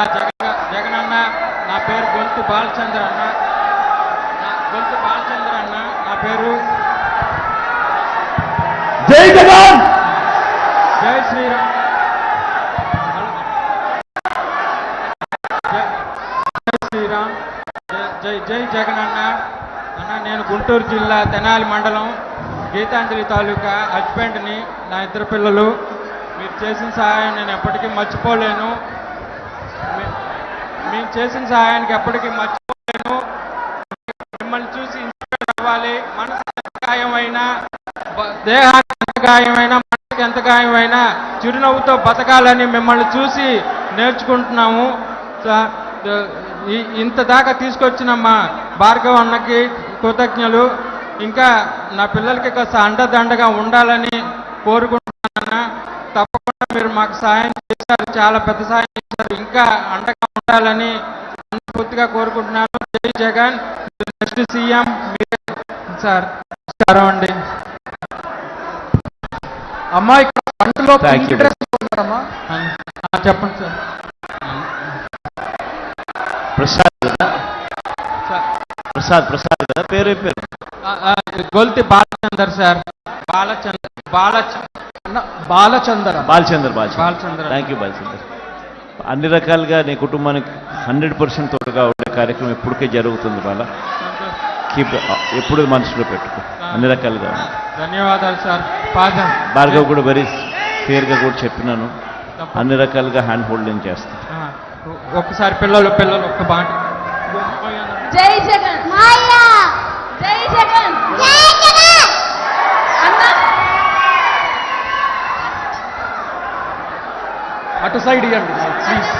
నా జగన్ జగన్ అన్న నా పేరు గొంతు బాలచంద్ర అన్న. నా గొంతు బాలచంద్ర అన్న నా పేరు జై జగన్! జై శ్రీరామ్. జై శ్రీరామ్. జై- జై జై జగన్ అన్న అన్న నేను గుంటూరు జిల్లా తెనాలి మండలం గీతాంజలి తాలూకా హస్బెండ్ని నా ఇద్దరు పిల్లలు. మీరు చేసిన సహాయం నేను ఎప్పటికీ మర్చిపోలేను. మేము చేసిన సహాయానికి ఎప్పటికీ మర్చిపోలేను. మిమ్మల్ని చూసి ఇన్స్పైర్ అవ్వాలి. మనసు ఎంత గాయమైనా దేహానికి ఎంత గాయమైనా మనసుకి ఎంత గాయమైనా చిరునవ్వుతో బతకాలని మిమ్మల్ని చూసి నేర్చుకుంటున్నాము. ఇంత దాకా తీసుకొచ్చిన మా భార్గవ్ అన్నకి కృతజ్ఞలు. ఇంకా నా పిల్లలకి కాస్త అండదండగా ఉండాలని కోరుకుంటున్నాను. తప్పకుండా మీరు మాకు సహాయం చేశారు. చాలా పెద్ద సహాయం ఇంకా అండగా ఉండాలని మనస్ఫూర్తిగా కోరుకుంటున్నాను. జై జగన్. నెక్స్ట్ సీఎం మీరే సార్ నమస్కారం అండి. అమ్మా ఇక్కడ పింక్. డ్రెస్ చెప్పండి సార్. ప్రసాద్ కదా ప్రసాద్ ప్రసాద్ కదా పేరు పేరు. Golthi Balachandar sir. Balachandar Balachandara. Balachandar Balachandar. Balachandra. Thank you Balachandar. అన్ని రకాలుగా నీ కుటుంబానికి హండ్రెడ్ పర్సెంట్ తోడుగా ఉండే కార్యక్రమం ఎప్పటికే జరుగుతుంది బాల. కీప్ ఎప్పుడు మనసులో పెట్టుకో. అన్ని రకాలుగా. ధన్యవాదాలు సార్. పాదం. భార్గవ్ కూడా వెరీ క్లియర్గా కూడా చెప్పినాను. అన్ని రకాలుగా హ్యాండ్ హోల్డింగ్ చేస్తాను ఆ, ఒక్కసారి పిల్లలు పిల్లలు ఒక్క బాట. జై జగన్. మాయా! జై జగన్ జై జగన్. అటు సైడ్ ఇవ్వండి ప్లీజ్